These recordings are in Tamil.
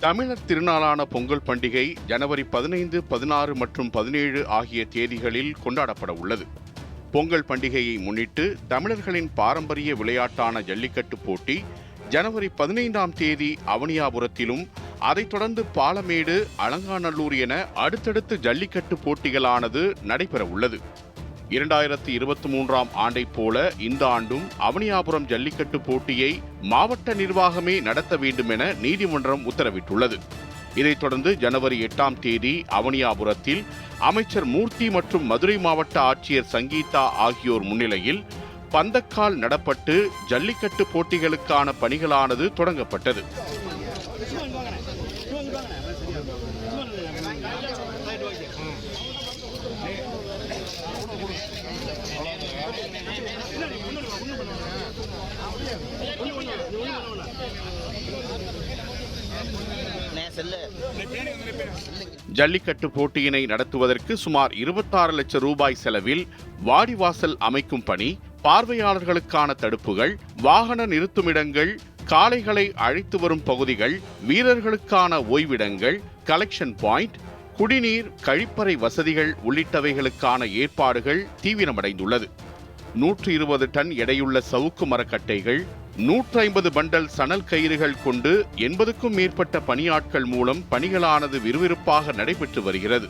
தமிழர் திருநாளான பொங்கல் பண்டிகை ஜனவரி பதினைந்து பதினாறு மற்றும் பதினேழு ஆகிய தேதிகளில் கொண்டாடப்பட உள்ளது. பொங்கல் பண்டிகையை முன்னிட்டு தமிழர்களின் பாரம்பரிய விளையாட்டான ஜல்லிக்கட்டு போட்டி ஜனவரி பதினைந்தாம் தேதி அவனியாபுரத்திலும் அதைத் தொடர்ந்து பாலமேடு அலங்காநல்லூர் என அடுத்தடுத்து ஜல்லிக்கட்டு போட்டிகளானது நடைபெற உள்ளது. இரண்டாயிரத்தி இருபத்தி மூன்றாம் ஆண்டைப் போல இந்த ஆண்டும் அவனியாபுரம் ஜல்லிக்கட்டு போட்டியை மாவட்ட நிர்வாகமே நடத்த வேண்டும் என நீதிமன்றம் உத்தரவிட்டுள்ளது. இதைத் தொடர்ந்து ஜனவரி எட்டாம் தேதி அவனியாபுரத்தில் அமைச்சர் மூர்த்தி மற்றும் மதுரை மாவட்ட ஆட்சியர் சங்கீதா ஆகியோர் முன்னிலையில் பந்தக்கால் நடப்பட்டு ஜல்லிக்கட்டு போட்டிகளுக்கான பணிகளானது தொடங்கப்பட்டது நான் செல்லு ஜல்லிக்கட்டு போட்டியினை நடத்துவதற்கு சுமார் 26 லட்சம் ரூபாய் செலவில் வாடிவாசல் அமைக்கும் பணி பார்வையாளர்களுக்கான தடுப்புகள் வாகன நிறுத்துமிடங்கள் காளைகளை அழைத்து வரும் பகுதிகள் வீரர்களுக்கான ஓய்விடங்கள் கலெக்ஷன் பாயிண்ட் குடிநீர் கழிப்பறை வசதிகள் உள்ளிட்டவைகளுக்கான ஏற்பாடுகள் தீவிரமடைந்துள்ளது. நூற்று இருபது டன் எடையுள்ள சவுக்கு மரக்கட்டைகள் நூற்றி ஐம்பது பண்டல் சணல் கயிறுகள் கொண்டு எண்பதுக்கும் மேற்பட்ட பணியாட்கள் மூலம் பணிகளானது விறுவிறுப்பாக நடைபெற்று வருகிறது.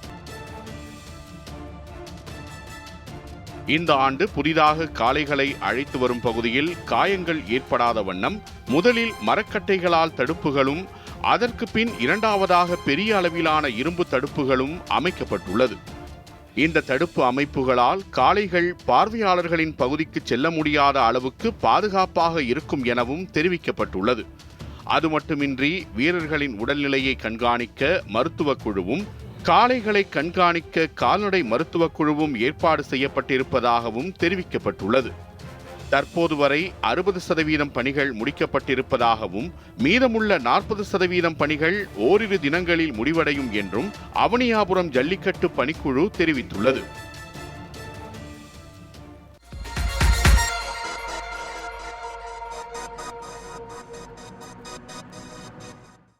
இந்த ஆண்டு புதிதாக காளைகளை அழைத்து வரும் பகுதியில் காயங்கள் ஏற்படாத வண்ணம் முதலில் மரக்கட்டைகளால் தடுப்புகளும் அதற்கு பின் இரண்டாவதாக பெரிய அளவிலான இரும்பு தடுப்புகளும் அமைக்கப்பட்டுள்ளது. இந்த தடுப்பு அமைப்புகளால் காளைகள் பார்வையாளர்களின் பகுதிக்கு செல்ல முடியாத அளவுக்கு பாதுகாப்பாக இருக்கும் எனவும் தெரிவிக்கப்பட்டுள்ளது. அது மட்டுமின்றி வீரர்களின் உடல்நிலையை கண்காணிக்க மருத்துவக் குழுவும் காளைகளை கண்காணிக்க கால்நடை மருத்துவக் குழுவும் ஏற்பாடு செய்யப்பட்டிருப்பதாகவும் தெரிவிக்கப்பட்டுள்ளது. தற்போது வரை அறுபது சதவீதம் பணிகள் முடிக்கப்பட்டிருப்பதாகவும் மீதமுள்ள நாற்பது சதவீதம் பணிகள் ஓரிரு தினங்களில் முடிவடையும் என்றும் அவனியாபுரம் ஜல்லிக்கட்டு பணிக்குழு தெரிவித்துள்ளது.